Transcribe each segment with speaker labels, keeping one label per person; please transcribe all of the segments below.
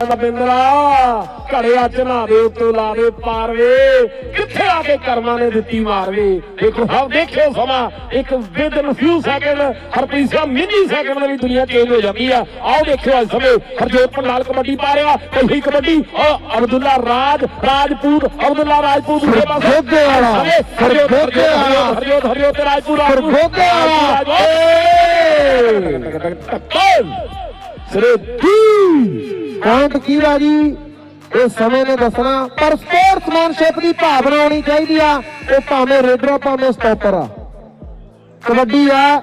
Speaker 1: ਬਿੰਦਰਾ ਘੜੇ ਅੱਜ ਨਾ ਦੇ ਉੱਤੋਂ ਲਾ ਦੇ ਪਾਰਵੇ ਕਿੱਥੇ ਆ ਕੇ ਕਰਮਾਂ ਨੇ ਦਿੱਤੀ ਮਾਰਵੇ ਦੇਖੋ ਹਾਂ ਦੇਖਿਓ ਸਮਾਂ ਇੱਕ within few second Harpreet Singh mini second ਦੇ ਵੀ ਦੁਨੀਆ ਚੇਂਜ ਹੋ ਜਾਂਦੀ ਆ ਆਓ ਦੇਖਿਓ ਅੱਜ ਸਮੇਂ ਹਰਜੋਤ ਪੰਡਾਲ ਕਬੱਡੀ ਪਾ ਰਿਹਾ ਪਹਿਲੀ ਕਬੱਡੀ ਉਹ ਅਬਦੁੱਲਾ ਰਾਜ ਰਾਜਪੂਤ ਅਬਦੁੱਲਾ ਰਾਜਪੂਤ ਦੇ ਪਾਸੇ
Speaker 2: ਖਰਗੋਦੇ ਵਾਲਾ,
Speaker 1: ਹਰਜੋਤ
Speaker 2: ਖਰਗੋਦੇ ਵਾਲਾ।
Speaker 1: ਹਰਜੋਤ ਹਰਜੋਤ ਤੇ ਰਾਜਪੂਤ ਰਾਜਪੂਤ
Speaker 2: ਖਰਗੋਦੇ ਵਾਲਾ।
Speaker 1: ਟੱਕਰ ਸਰੇ ਦੀ
Speaker 2: ਪੁਆਇੰਟ ਕੀ ਰਾਜੀ ਇਹ ਸਮੇਂ ਨੇ ਦੱਸਣਾ ਪਰ ਸਪੋਰਟਸਮੈਨਸ਼ਿਪ ਦੀ ਭਾਵਨਾ ਹੋਣੀ ਚਾਹੀਦੀ ਆ। ਉਹ ਭਾਵੇਂ ਰੇਡਰ ਆ, ਭਾਵੇਂ ਸਟਾਪਰ ਆ। ਕਬੱਡੀ ਆ।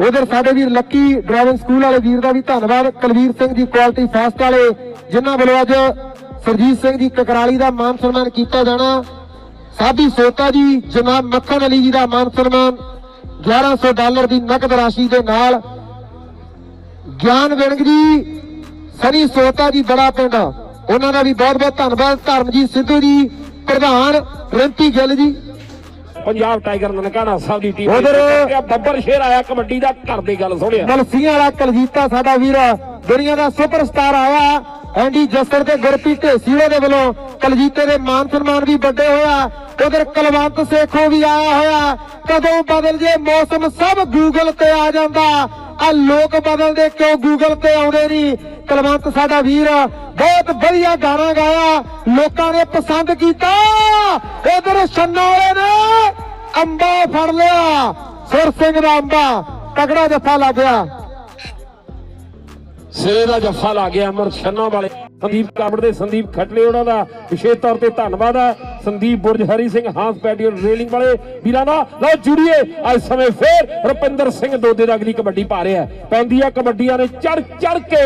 Speaker 2: ਉਧਰ ਸਾਡੇ ਵੀਰ ਲੱਕੀ ਡਰਾਈਵਿੰਗ ਸਕੂਲ ਵਾਲੇ ਵੀਰ ਦਾ ਵੀ ਧੰਨਵਾਦ। ਕੁਲਵੀਰ ਸਿੰਘ ਜੀ ਕੁਆਲਿਟੀ ਫਾਸਟ ਵਾਲੇ ਜਿਨ੍ਹਾਂ ਵੱਲੋਂ ਅੱਜ ਸਰਜੀਤ ਸਿੰਘ ਜੀ ਕਕਰਾਲੀ ਦਾ ਮਾਨ ਸਨਮਾਨ ਕੀਤਾ ਜਾਣਾ। ਸਾਧੀ ਸੋਤਾ ਜੀ ਜਨਾਬ ਮੱਖਣ ਅਲੀ ਜੀ ਦਾ ਮਾਨ ਸਨਮਾਨ। 1100 ਡਾਲਰ ਦੀ ਨਕਦ ਰਾਸ਼ੀ ਦੇ ਨਾਲ। ਗਿਆਨ ਵਿਣਗ ਜੀ ਸਨੀ ਸੋਤਾ ਜੀ ਬੜਾ ਪਿੰਡ। ਉਹਨਾਂ ਦਾ ਵੀ ਬਹੁਤ ਬਹੁਤ ਧੰਨਵਾਦ। ਧਰਮਜੀਤ ਸਿੱਧੂ ਜੀ ਪ੍ਰਧਾਨ ਰਿੰਪੀ ਗਿੱਲ ਜੀ।
Speaker 1: ਪੰਜਾਬ ਟਾਈਗਰ ਨਨਕਾਣਾ ਸਾਹਿਬ ਦੀ ਟੀਮ
Speaker 2: ਉੱਧਰ-
Speaker 1: ਬੱਬਰ ਸ਼ੇਰ ਆਇਆ ਕਬੱਡੀ ਦਾ ਘਰ ਦੀ ਗੱਲ ਸੁਣਿਆ।
Speaker 2: ਮਲਸੀਆਂ ਵਾਲਾ ਕਲਜੀਤਾ ਸਾਡਾ ਵੀਰ ਦੁਨੀਆ ਦਾ ਸੁਪਰਸਟਾਰ ਆਇਆ। ਐਂਡੀ ਜਸਰ ਤੇ ਗੁਰਪ੍ਰੀਤ ਢੇਸੀਲੇ ਦੇ ਵੱਲੋਂ ਕਲਜੀਤੇ ਦੇ ਮਾਨ ਸਨਮਾਨ ਵੀ ਵੱਡੇ ਹੋਇਆ। ਉਧਰ ਕਲਵੰਤ ਸੇਖੋ ਵੀ ਆਇਆ ਹੋਇਆ। ਕਦੋਂ ਬਦਲ ਜੇ ਮੌਸਮ ਸਭ ਗੂਗਲ ਤੇ ਆ ਜਾਂਦਾ। ਆ ਲੋਕ ਬਦਲਦੇ ਕਿਉਂ ਗੂਗਲ ਤੇ ਆਉਂਦੇ ਨਹੀਂ? ਕਲਵੰਤ ਸਾਡਾ ਵੀਰ ਬਹੁਤ ਵਧੀਆ ਗਾਣਾ ਗਾਇਆ, ਲੋਕਾਂ ਨੇ ਪਸੰਦ ਕੀਤਾ। ਉਧਰ ਛੰਨਾ ਨੇ ਅੰਬਾ ਫੜ ਲਿਆ, ਸੁਰ ਸਿੰਘ ਦਾ ਅੰਬਾ, ਤਗੜਾ ਜੱਫਾ ਲੱਗ ਗਿਆ।
Speaker 1: ਸਿਰੇ ਦਾ ਜੱਫਾ ਲਾ ਗਿਆ ਅਮਰ ਛੰਨਾ ਵਾਲੇ। ਸੰਦੀਪ ਕਾਬੜ ਦੇ ਸੰਦੀਪ ਖਟਲੇ ਉਹਨਾਂ ਦਾ ਵਿਸ਼ੇਸ਼ ਤੌਰ ਤੇ ਧੰਨਵਾਦ ਹੈ ਸੰਦੀਪ ਬੁਰਜ, ਹਰੀ ਸਿੰਘ, ਹਾਂਸ ਪੈਡੀਅਰ ਰੇਲਿੰਗ ਵਾਲੇ ਵੀਰਾਂ ਦਾ। ਲਓ ਜੁੜੀਏ, ਅੱਜ ਸਮੇਂ ਫੇਰ ਰੁਪਿੰਦਰ ਸਿੰਘ ਦੋਦੇ ਦਾ ਅਗਲੀ ਕਬੱਡੀ ਪਾ ਰਿਹਾ। ਪੈਂਦੀ ਆ ਕਬੱਡੀਆਂ ਨੇ ਚੜ ਚੜ ਕੇ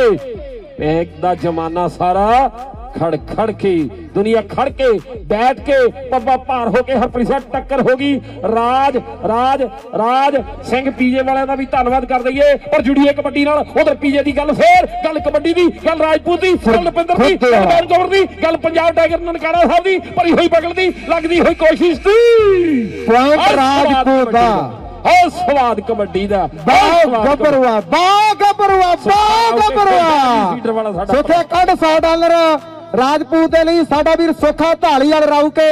Speaker 1: ਇੱਕ ਦਾ ਜ਼ਮਾਨਾ ਸਾਰਾ ਖੜ ਖੜ ਕੇ ਦੁਨੀਆ ਖੜ ਕੇ ਬੈਠ ਕੇ ਪੱਬਾ ਭਾਰ ਹੋ ਕੇ ਹਰਪ੍ਰੀਤ ਸਿੰਘ ਟੱਕਰ ਹੋ ਗਈ। ਰਾਜ ਰਾਜ ਰਾਜ ਸਿੰਘ ਪੀਜੇ ਵਾਲਿਆਂ ਦਾ ਵੀ ਧੰਨਵਾਦ ਕਰ ਦਈਏ। ਔਰ ਜੁੜੀਏ ਕਬੱਡੀ ਨਾਲ ਉਧਰ ਪੀਜੇ ਦੀ ਗੱਲ ਫੇਰ ਗੱਲ ਕਬੱਡੀ ਦੀ ਗੱਲ ਰਾਜਪੂਤ ਦੀ ਗੱਲ ਰੁਪਿੰਦਰ ਦੀ ਗੱਲ ਬੈਨਕੌਰ ਦੀ ਗੱਲ ਪੰਜਾਬ ਟਾਈਗਰ ਨਨਕਾਣਾ ਸਾਹਿਬ ਦੀ ਭਰੀ ਹੋਈ ਬਗਲ ਦੀ ਲੱਗਦੀ ਹੋਈ ਕੋਸ਼ਿਸ਼ ਦੀ।
Speaker 2: ਪੁਆਇੰਟ ਰਾਜਪੂਤ ਦਾ।
Speaker 1: ਆਹ ਸਵਾਦ ਕਬੱਡੀ ਦਾ
Speaker 2: ਬਾ ਗੱਭਰੂਆ ਬਾ ਗੱਭਰੂਆ ਬਾ ਗੱਭਰੂਆ। ਸੁੱਖੇ ਕੱਢ 100 ਡਾਲਰ ਰਾਜਪੂਤ ਦੇ ਲਈ ਸਾਡਾ ਵੀਰ ਸੁੱਖਾ ਢਾਲੀ ਵਾਲ ਰਾਉ ਕੇ